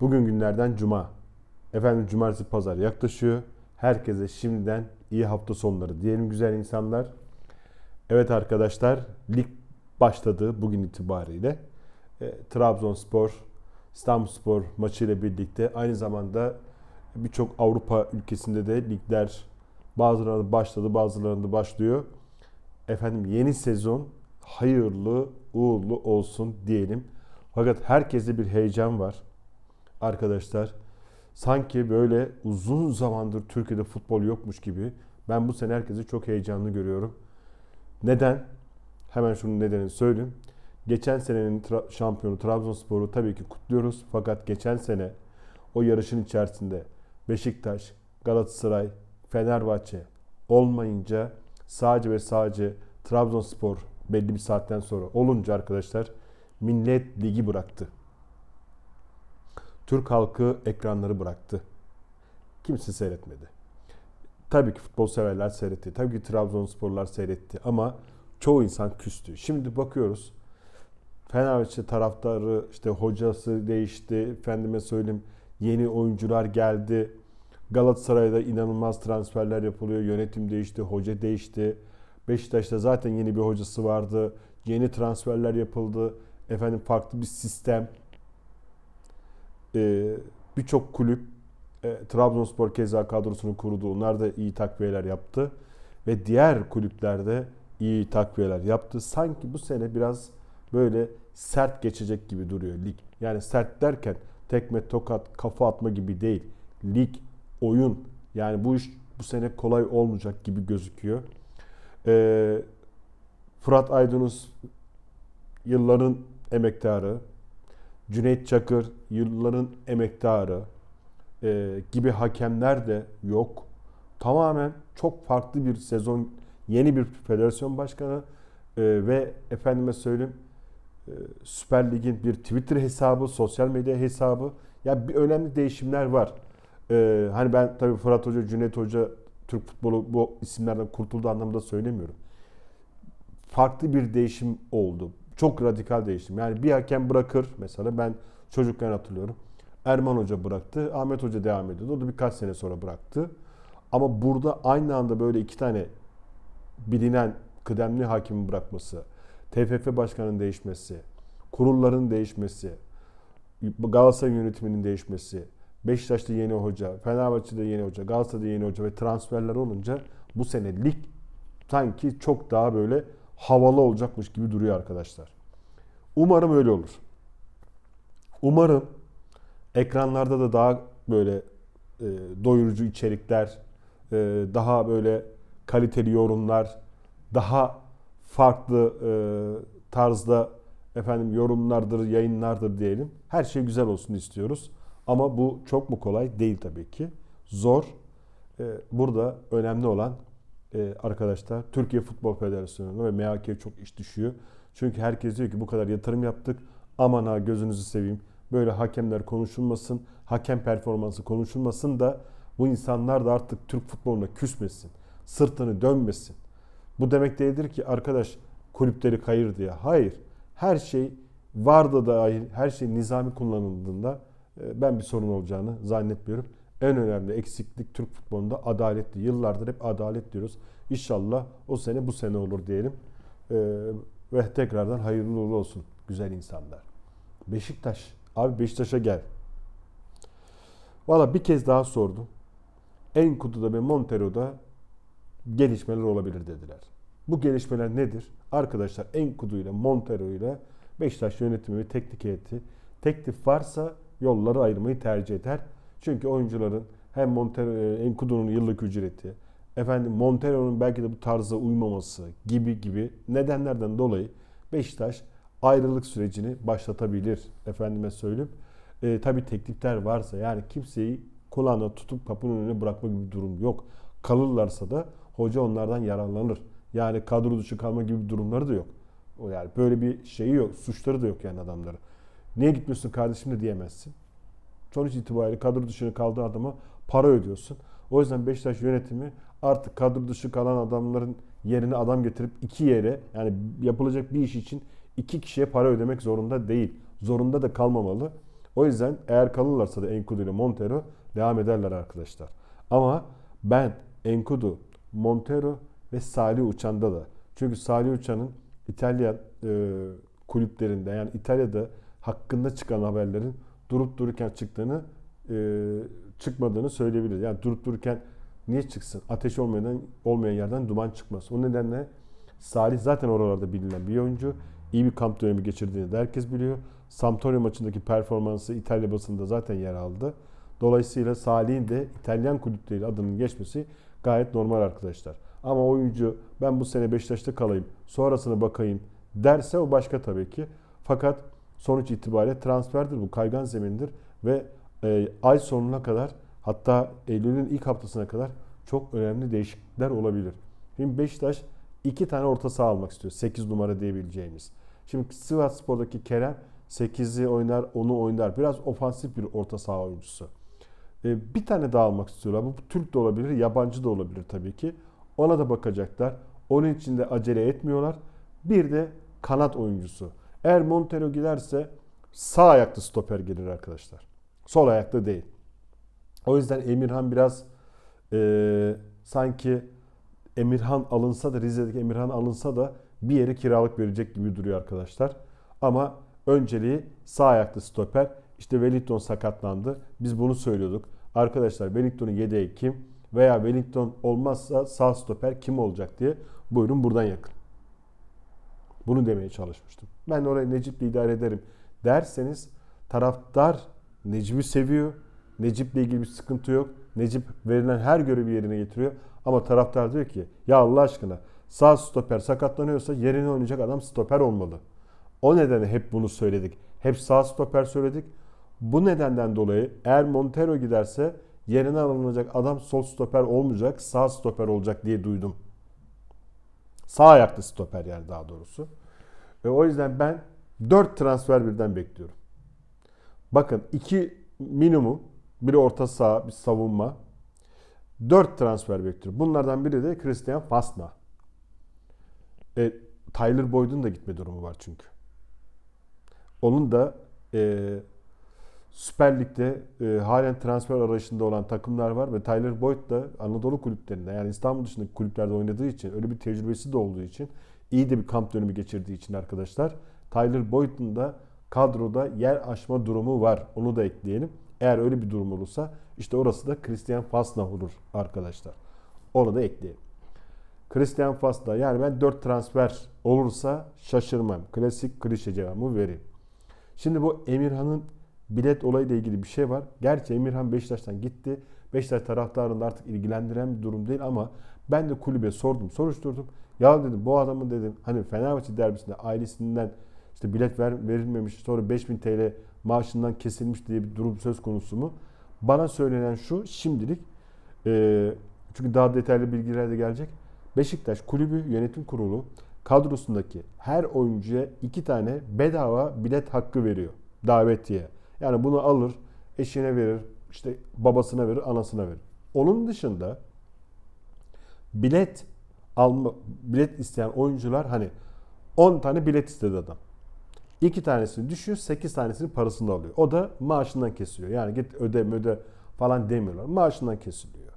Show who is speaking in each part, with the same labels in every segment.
Speaker 1: Bugün günlerden cuma. Efendim cumartesi pazar yaklaşıyor. Herkese şimdiden iyi hafta sonları diyelim güzel insanlar. Evet arkadaşlar lig başladı bugün itibariyle. E, Trabzonspor, İstanbulspor maçı ile birlikte aynı zamanda birçok Avrupa ülkesinde de ligler bazılarında başladı bazılarında başlıyor. Efendim yeni sezon hayırlı uğurlu olsun diyelim. Fakat herkeste bir heyecan var arkadaşlar. Sanki böyle uzun zamandır Türkiye'de futbol yokmuş gibi. Ben bu sene herkesi çok heyecanlı görüyorum. Neden? Hemen şunun nedenini söyleyeyim. Geçen senenin tra- şampiyonu Trabzonspor'u tabii ki kutluyoruz. Fakat geçen sene o yarışın içerisinde Beşiktaş, Galatasaray, Fenerbahçe olmayınca sadece ve sadece Trabzonspor belli bir saatten sonra olunca arkadaşlar Millet Ligi bıraktı. Türk halkı ekranları bıraktı. Kimse seyretmedi. Tabii ki futbol severler seyretti. Tabii ki Trabzonsporlar seyretti ama çoğu insan küstü. Şimdi bakıyoruz. Fenerbahçe taraftarı işte hocası değişti. Efendime söyleyeyim yeni oyuncular geldi. Galatasaray'da inanılmaz transferler yapılıyor. Yönetim değişti, hoca değişti. Beşiktaş'ta zaten yeni bir hocası vardı. Yeni transferler yapıldı. Efendim farklı bir sistem. Ee, Birçok kulüp e, Trabzonspor keza kadrosunu kurdu. Onlar da iyi takviyeler yaptı. Ve diğer kulüplerde iyi takviyeler yaptı. Sanki bu sene biraz böyle sert geçecek gibi duruyor lig. Yani sert derken tekme tokat kafa atma gibi değil. Lig, oyun yani bu iş bu sene kolay olmayacak gibi gözüküyor. Ee, Fırat Aydınus yılların emektarı. Cüneyt Çakır yılların emektarı e, gibi hakemler de yok. Tamamen çok farklı bir sezon, yeni bir federasyon başkanı e, ve efendime söyleyeyim e, Süper Lig'in bir Twitter hesabı, sosyal medya hesabı. Ya bir önemli değişimler var. E, hani ben tabii Fırat Hoca, Cüneyt Hoca Türk futbolu bu isimlerden kurtuldu anlamda söylemiyorum. Farklı bir değişim oldu. Çok radikal değişim. Yani bir hakem bırakır mesela ben çocukken hatırlıyorum. Erman Hoca bıraktı. Ahmet Hoca devam ediyordu. O da birkaç sene sonra bıraktı. Ama burada aynı anda böyle iki tane bilinen kıdemli hakimin bırakması, TFF başkanının değişmesi, kurulların değişmesi, Galatasaray yönetiminin değişmesi, Beşiktaş'ta yeni hoca, Fenerbahçe'de yeni hoca, Galatasaray'da yeni hoca ve transferler olunca bu sene lig sanki çok daha böyle havalı olacakmış gibi duruyor arkadaşlar. Umarım öyle olur. Umarım ekranlarda da daha böyle e, doyurucu içerikler, e, daha böyle kaliteli yorumlar, daha farklı e, tarzda efendim yorumlardır, yayınlardır diyelim. Her şey güzel olsun istiyoruz. Ama bu çok mu kolay? Değil tabii ki. Zor. E, burada önemli olan e, arkadaşlar Türkiye Futbol Federasyonu'na ve MHK'ye çok iş düşüyor. Çünkü herkes diyor ki bu kadar yatırım yaptık. Aman ha gözünüzü seveyim. Böyle hakemler konuşulmasın. Hakem performansı konuşulmasın da bu insanlar da artık Türk futboluna küsmesin. Sırtını dönmesin. Bu demek değildir ki arkadaş kulüpleri kayır diye. Hayır. Her şey vardı dahil her şey nizami kullanıldığında ben bir sorun olacağını zannetmiyorum. En önemli eksiklik Türk futbolunda adaletli. Yıllardır hep adalet diyoruz. İnşallah o sene bu sene olur diyelim. Ee, ve tekrardan hayırlı uğurlu olsun güzel insanlar. Beşiktaş. Abi Beşiktaş'a gel. Valla bir kez daha sordum. Enkudu'da ve Montero'da gelişmeler olabilir dediler. Bu gelişmeler nedir? Arkadaşlar Enkudu ile Montero ile Beşiktaş yönetimi ve teknik heyeti teklif varsa yolları ayırmayı tercih eder. Çünkü oyuncuların hem Montero, Enkudu'nun yıllık ücreti, efendim Montero'nun belki de bu tarza uymaması gibi gibi nedenlerden dolayı Beşiktaş ayrılık sürecini başlatabilir. Efendime söyleyeyim. E, tabii teklifler varsa yani kimseyi kulağına tutup kapının önüne bırakma gibi bir durum yok. Kalırlarsa da hoca onlardan yararlanır. Yani kadro dışı kalma gibi durumları da yok. O yani böyle bir şeyi yok. Suçları da yok yani adamları. Niye gitmiyorsun kardeşim de diyemezsin. Sonuç itibariyle kadro dışı kaldığı adama para ödüyorsun. O yüzden Beşiktaş yönetimi artık kadro dışı kalan adamların yerine adam getirip iki yere yani yapılacak bir iş için iki kişiye para ödemek zorunda değil. Zorunda da kalmamalı. O yüzden eğer kalırlarsa da Enkudu ile Montero devam ederler arkadaşlar. Ama ben Enkudu, Montero ve Salih Uçan'da da çünkü Salih Uçan'ın İtalya e, kulüplerinde yani İtalya'da hakkında çıkan haberlerin durup dururken çıktığını e, çıkmadığını söyleyebiliriz. Yani durup dururken niye çıksın? Ateş olmayan olmayan yerden duman çıkmaz. O nedenle Salih zaten oralarda bilinen bir oyuncu. İyi bir kamp dönemi geçirdiğini de herkes biliyor. Sampdoria maçındaki performansı İtalya basında zaten yer aldı. Dolayısıyla Salih'in de İtalyan kulüpleriyle adının geçmesi gayet normal arkadaşlar. Ama oyuncu ben bu sene Beşiktaş'ta kalayım, sonrasına bakayım derse o başka tabii ki. Fakat sonuç itibariyle transferdir bu, kaygan zemindir ve e, ay sonuna kadar hatta Eylül'ün ilk haftasına kadar çok önemli değişiklikler olabilir. Şimdi Beşiktaş iki tane orta saha almak istiyor. 8 numara diyebileceğimiz. Şimdi Sivas Spor'daki Kerem 8'i oynar, onu oynar. Biraz ofansif bir orta saha oyuncusu. E, bir tane daha almak istiyorlar. Bu Türk de olabilir, yabancı da olabilir tabii ki. Ona da bakacaklar. Onun için de acele etmiyorlar. Bir de kanat oyuncusu. Eğer Montero giderse sağ ayaklı stoper gelir arkadaşlar. Sol ayaklı değil. O yüzden Emirhan biraz e, sanki Emirhan alınsa da Rize'deki Emirhan alınsa da bir yere kiralık verecek gibi duruyor arkadaşlar. Ama önceliği sağ ayaklı stoper. İşte Wellington sakatlandı. Biz bunu söylüyorduk. Arkadaşlar Wellington'un yedeği kim? Veya Wellington olmazsa sağ stoper kim olacak diye buyurun buradan yakın. Bunu demeye çalışmıştım. Ben oraya Necip'le idare ederim derseniz taraftar Necip'i seviyor. Necip'le ilgili bir sıkıntı yok. Necip verilen her görevi yerine getiriyor. Ama taraftar diyor ki ya Allah aşkına sağ stoper sakatlanıyorsa yerine oynayacak adam stoper olmalı. O nedenle hep bunu söyledik. Hep sağ stoper söyledik. Bu nedenden dolayı eğer Montero giderse yerine alınacak adam sol stoper olmayacak, sağ stoper olacak diye duydum. Sağ ayaklı stoper yani daha doğrusu. Ve o yüzden ben 4 transfer birden bekliyorum. Bakın iki minimum, biri orta saha, bir savunma. 4 transfer bekliyorum. Bunlardan biri de Christian Fasna. E, Tyler Boyd'un da gitme durumu var çünkü. Onun da e, Süper Lig'de e, halen transfer arayışında olan takımlar var ve Tyler Boyd da Anadolu kulüplerinde yani İstanbul dışındaki kulüplerde oynadığı için öyle bir tecrübesi de olduğu için iyi de bir kamp dönemi geçirdiği için arkadaşlar Tyler Boyd'un da kadroda yer açma durumu var. Onu da ekleyelim. Eğer öyle bir durum olursa işte orası da Christian Fasna olur arkadaşlar. Onu da ekleyelim. Christian Fasna yani ben 4 transfer olursa şaşırmam. Klasik klişe cevabımı vereyim. Şimdi bu Emirhan'ın bilet olayıyla ilgili bir şey var. Gerçi Emirhan Beşiktaş'tan gitti. Beşiktaş taraftarını artık ilgilendiren bir durum değil ama ben de kulübe sordum, soruşturdum. Ya dedim bu adamın dedim hani Fenerbahçe derbisinde ailesinden işte bilet ver, verilmemiş sonra 5000 TL maaşından kesilmiş diye bir durum söz konusu mu? Bana söylenen şu şimdilik e, çünkü daha detaylı bilgiler de gelecek. Beşiktaş kulübü yönetim kurulu kadrosundaki her oyuncuya iki tane bedava bilet hakkı veriyor davetiye. Yani bunu alır, eşine verir, işte babasına verir, anasına verir. Onun dışında bilet alma bilet isteyen oyuncular hani 10 tane bilet istedi adam. 2 tanesini düşüyor, 8 tanesinin parasını alıyor. O da maaşından kesiliyor. Yani git öde öde falan demiyorlar. Maaşından kesiliyor.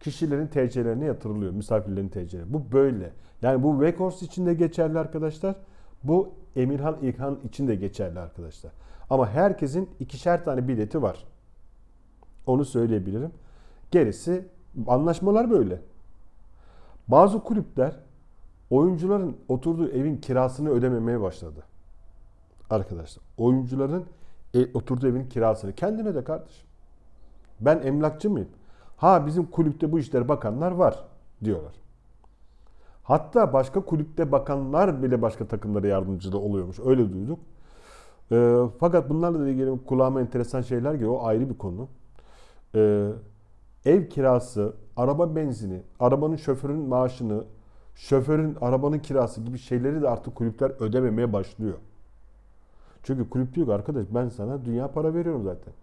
Speaker 1: Kişilerin TC'lerine yatırılıyor. Misafirlerin TC'leri. Bu böyle. Yani bu Vekors için de geçerli arkadaşlar. Bu Emirhan İlhan için de geçerli arkadaşlar. Ama herkesin ikişer tane bileti var. Onu söyleyebilirim. Gerisi anlaşmalar böyle. Bazı kulüpler oyuncuların oturduğu evin kirasını ödememeye başladı. Arkadaşlar oyuncuların e, oturduğu evin kirasını kendine de kardeşim. Ben emlakçı mıyım? Ha bizim kulüpte bu işlere bakanlar var diyorlar. Hatta başka kulüpte bakanlar bile başka takımlara yardımcı da oluyormuş. Öyle duyduk. E, fakat bunlarla ilgili kulağıma enteresan şeyler geliyor. O ayrı bir konu. E, ev kirası, araba benzini, arabanın şoförün maaşını, şoförün arabanın kirası gibi şeyleri de artık kulüpler ödememeye başlıyor. Çünkü kulüp diyor ki arkadaş ben sana dünya para veriyorum zaten.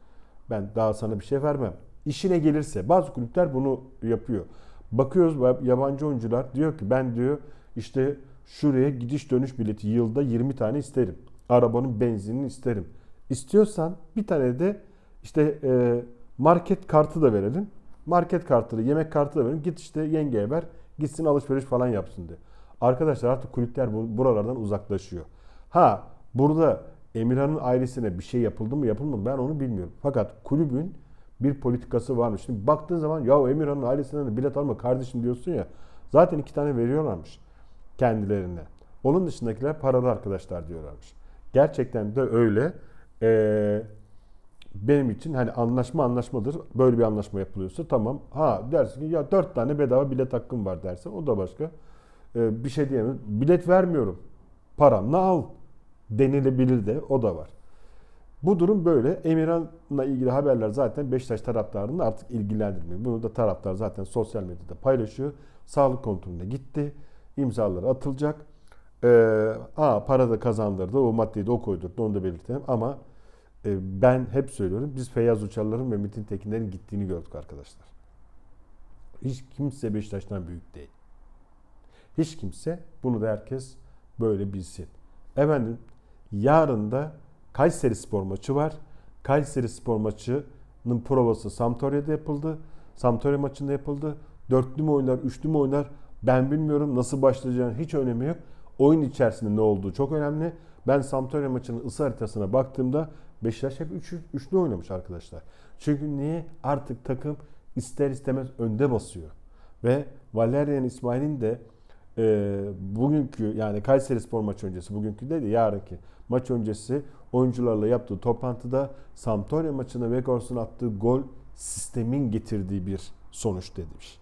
Speaker 1: Ben daha sana bir şey vermem. İşine gelirse bazı kulüpler bunu yapıyor. Bakıyoruz yabancı oyuncular diyor ki ben diyor işte şuraya gidiş dönüş bileti yılda 20 tane isterim. Arabanın benzinini isterim. İstiyorsan bir tane de işte e, market kartı da verelim. Market kartı da yemek kartı da verelim. Git işte yengeye ver. Gitsin alışveriş falan yapsın diye. Arkadaşlar artık kulüpler bu- buralardan uzaklaşıyor. Ha burada Emirhan'ın ailesine bir şey yapıldı mı yapılmadı mı ben onu bilmiyorum. Fakat kulübün bir politikası varmış. Şimdi baktığın zaman ya Emirhan'ın ailesinden de bilet alma kardeşim diyorsun ya. Zaten iki tane veriyorlarmış kendilerine. Onun dışındakiler paralı arkadaşlar diyorlarmış. Gerçekten de öyle. Ee, benim için hani anlaşma anlaşmadır. Böyle bir anlaşma yapılıyorsa tamam. Ha dersin ki ya dört tane bedava bilet hakkım var dersen o da başka. Ee, bir şey diyemem. Bilet vermiyorum. Paranla al denilebilir de o da var. Bu durum böyle. Emirhan'la ilgili haberler zaten Beşiktaş taraftarını artık ilgilendirmiyor. Bunu da taraftar zaten sosyal medyada paylaşıyor. Sağlık kontrolüne gitti. İmzaları atılacak. Ee, aa, para da kazandırdı. O maddeyi de o koydurdu. Onu da belirtelim. Ama e, ben hep söylüyorum. Biz Feyyaz Uçarların ve Metin Tekinlerin gittiğini gördük arkadaşlar. Hiç kimse Beşiktaş'tan büyük değil. Hiç kimse. Bunu da herkes böyle bilsin. Efendim yarın da Kayseri Spor maçı var. Kayseri Spor maçının provası Sampdoria'da yapıldı. Sampdoria maçında yapıldı. Dörtlü mü oynar, üçlü mü oynar ben bilmiyorum. Nasıl başlayacağını hiç önemi yok. Oyun içerisinde ne olduğu çok önemli. Ben Sampdoria maçının ısı haritasına baktığımda Beşiktaş hep üç, üçlü oynamış arkadaşlar. Çünkü niye? Artık takım ister istemez önde basıyor. Ve Valerian İsmail'in de e, bugünkü yani Kayseri Spor maçı öncesi, bugünkü değil de yarınki maç öncesi oyuncularla yaptığı toplantıda Sampdoria maçına Vegors'un attığı gol sistemin getirdiği bir sonuç demiş.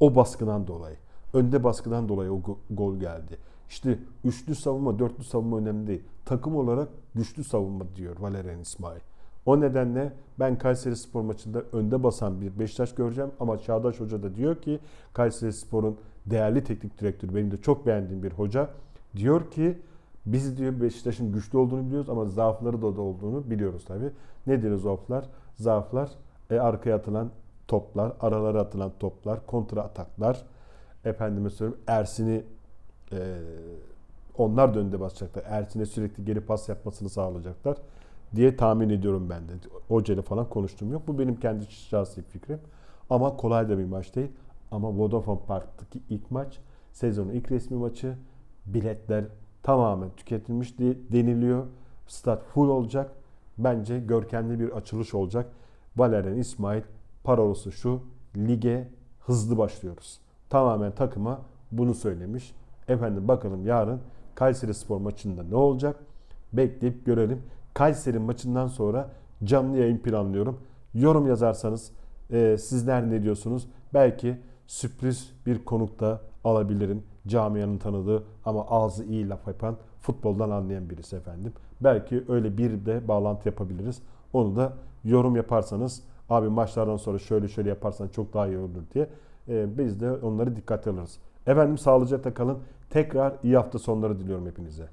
Speaker 1: O baskıdan dolayı. Önde baskıdan dolayı o go- gol geldi. İşte üçlü savunma, dörtlü savunma önemli değil. Takım olarak güçlü savunma diyor Valerian İsmail. O nedenle ben Kayseri Spor maçında önde basan bir Beşiktaş göreceğim ama Çağdaş Hoca da diyor ki Kayseri Spor'un değerli teknik direktörü benim de çok beğendiğim bir hoca diyor ki biz diyor Beşiktaş'ın güçlü olduğunu biliyoruz ama zaafları da, da olduğunu biliyoruz tabi. Nedir zaaflar? Zaaflar e, arkaya atılan toplar, aralara atılan toplar, kontra ataklar. Efendime söyleyeyim Ersin'i e, onlar da önde basacaklar. Ersin'e sürekli geri pas yapmasını sağlayacaklar diye tahmin ediyorum ben de. Hocayla falan konuştuğum yok. Bu benim kendi şahsi fikrim. Ama kolay da bir maç değil. Ama Vodafone Park'taki ilk maç sezonun ilk resmi maçı. Biletler tamamen tüketilmiş diye deniliyor. Stat full olacak. Bence görkemli bir açılış olacak. Valerian İsmail parolası şu. Lige hızlı başlıyoruz. Tamamen takıma bunu söylemiş. Efendim bakalım yarın Kayseri Spor maçında ne olacak? Bekleyip görelim. Kayseri maçından sonra canlı yayın planlıyorum. Yorum yazarsanız e, sizler ne diyorsunuz? Belki sürpriz bir konuk da alabilirim. Camianın tanıdığı ama ağzı iyi laf yapan, futboldan anlayan birisi efendim. Belki öyle bir de bağlantı yapabiliriz. Onu da yorum yaparsanız abi maçlardan sonra şöyle şöyle yaparsan çok daha iyi olur diye biz de onları dikkate alırız. Efendim sağlıcakla kalın. Tekrar iyi hafta sonları diliyorum hepinize.